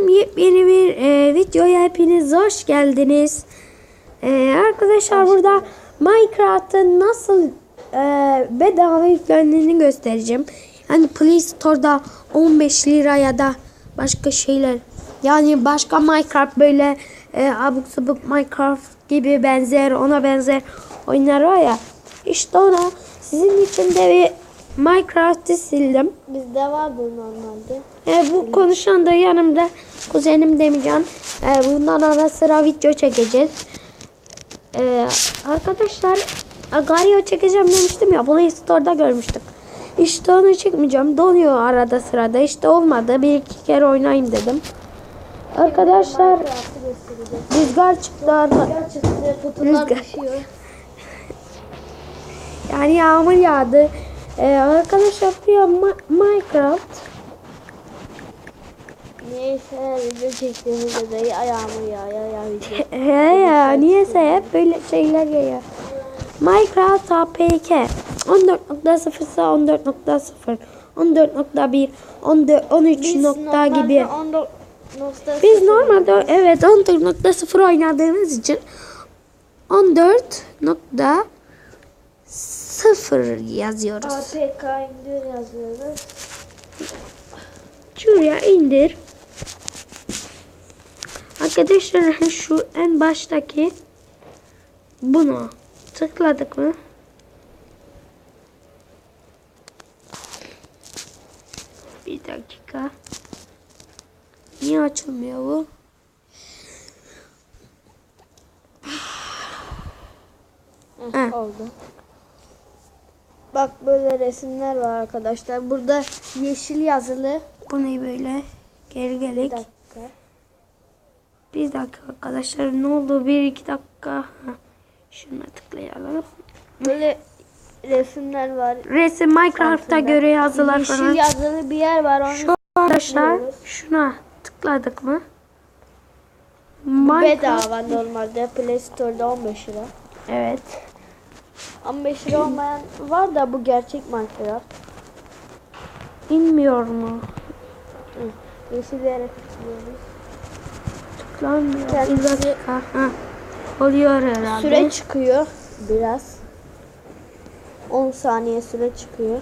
Selam yepyeni bir e, videoya hepiniz hoş geldiniz. E, arkadaşlar burada Minecraft'ın nasıl e, bedava yüklendiğini göstereceğim. Yani Play Store'da 15 lira ya da başka şeyler. Yani başka Minecraft böyle e, abuk sabuk Minecraft gibi benzer ona benzer oyunlar var ya. İşte ona sizin için de bir Minecraft'ı sildim. Bizde vardı normalde. E, bu konuşan da yanımda kuzenim Demircan. E, bundan ara sıra video çekeceğiz. E, arkadaşlar Agario çekeceğim demiştim ya. Play Store'da görmüştük. İşte onu çekmeyeceğim. Donuyor arada sırada. İşte olmadı. Bir iki kere oynayayım dedim. Arkadaşlar rüzgar çıktı. arada. Gerçekten kutular Rüzgar. düşüyor. Yani yağmur yağdı. E, arkadaşlar bu ya Ma- Minecraft. Neyse video çektiğimizde de ya yağmur ya ya ya. He ya niyeyse hep böyle şeyler ya. Minecraft APK 14.0 ise 14.0 14.1 14 13 nokta gibi. Biz normalde evet 14.0 oynadığımız için 14.0 yazıyoruz. APK indir yazıyoruz. Şuraya indir. Arkadaşlar şu en baştaki bunu tıkladık mı? Bir dakika. Niye açılmıyor bu? Oldu. Bak böyle resimler var arkadaşlar. Burada yeşil yazılı. Bu ne böyle? Geri Bir gelek. dakika. Bir dakika arkadaşlar ne oldu? Bir iki dakika. Şuna tıklayalım. Böyle resimler var. Resim Minecraft'a göre yazılar Yeşil falan. yazılı bir yer var. Onu Şu arkadaşlar tıklıyoruz. şuna tıkladık mı? Minecraft. bedava normalde Play Store'da 15 lira. Evet. 15 lira olmayan var da bu gerçek Minecraft. İnmiyor mu? Hı. Yeşil yere tıklıyoruz. Tıklanmıyor. Kendisi- dakika. Ha. Oluyor herhalde. Süre çıkıyor biraz. 10 saniye süre çıkıyor.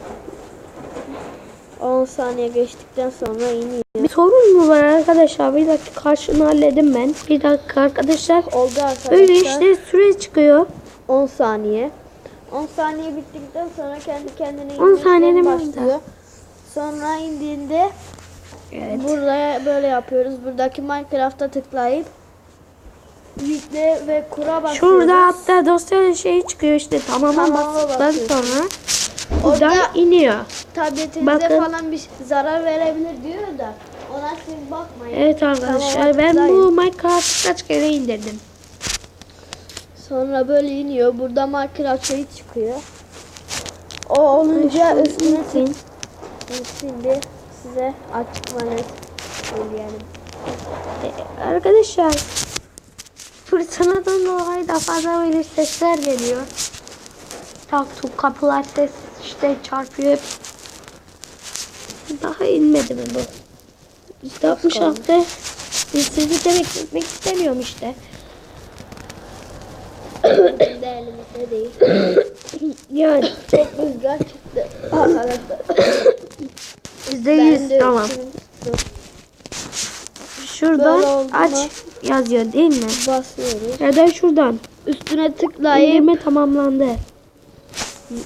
10 saniye geçtikten sonra iniyor. Bir sorun mu var arkadaşlar? Bir dakika şunu halledim ben. Bir dakika arkadaşlar. Oldu arkadaşlar. Böyle işte süre çıkıyor. 10 saniye. 10 saniye bittikten sonra kendi kendine 10 saniyede başlıyor. Sonra indiğinde Evet. burada böyle yapıyoruz. Buradaki Minecraft'a tıklayıp yükle ve kura basıyoruz. Şurada hatta dosyanın şeyi çıkıyor işte tamama Tamama bastıktan sonra buradan Orada iniyor. tabletinize Bakın. falan bir zarar verebilir diyor da ona siz bakmayın. Evet arkadaşlar Tamama ben bu. Minecraft'ı kaç kere indirdim. Sonra böyle iniyor. Burada Minecraft şeyi çıkıyor. O olunca üstüne tık. Şimdi size açıkmanı söyleyelim. Ee, Arkadaşlar fırtınadan dolayı da fazla böyle sesler geliyor. Tak tuk kapılar ses işte çarpıyor hep. Daha inmedi mi bu? İşte 66 biz sizi de bekletmek istemiyorum işte. Şimdi elimizde değil. Yani Çok rüzgar çıktı. Arkadaşlar. yüzde yüz tamam. Şuradan Böyle aç yazıyor değil mi? basıyoruz. Ya da şuradan. Üstüne tıklayıp İndirme tamamlandı.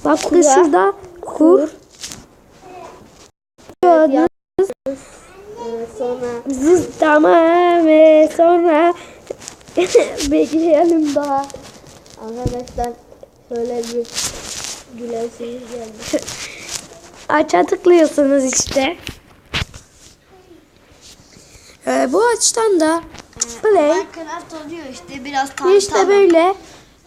Bak Kura. şurada kur. Gördünüz. e, sonra Zız tamam ve sonra bekleyelim daha. Arkadaşlar şöyle bir gülesiniz geldi. Aça tıklıyorsunuz işte. Ee, bu açtan da play Minecraft oluyor işte biraz işte böyle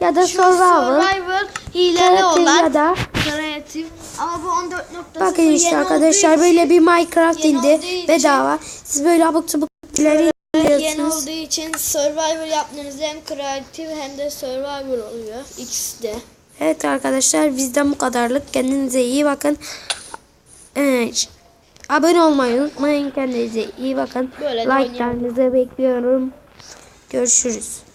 ya da survival Survivor hileli kreatif olan ya da kreatif ama bu 14.0 bakın işte arkadaşlar böyle bir Minecraft indi bedava. Siz böyle abuk ileri Yeni olduğu için Survivor yaptığınızda hem kreatif hem de Survivor oluyor. İkisi de. Evet arkadaşlar bizden bu kadarlık. Kendinize iyi bakın. Ee, Abone olmayı unutmayın. Kendinize iyi bakın. Like'larınızı bekliyorum. Görüşürüz.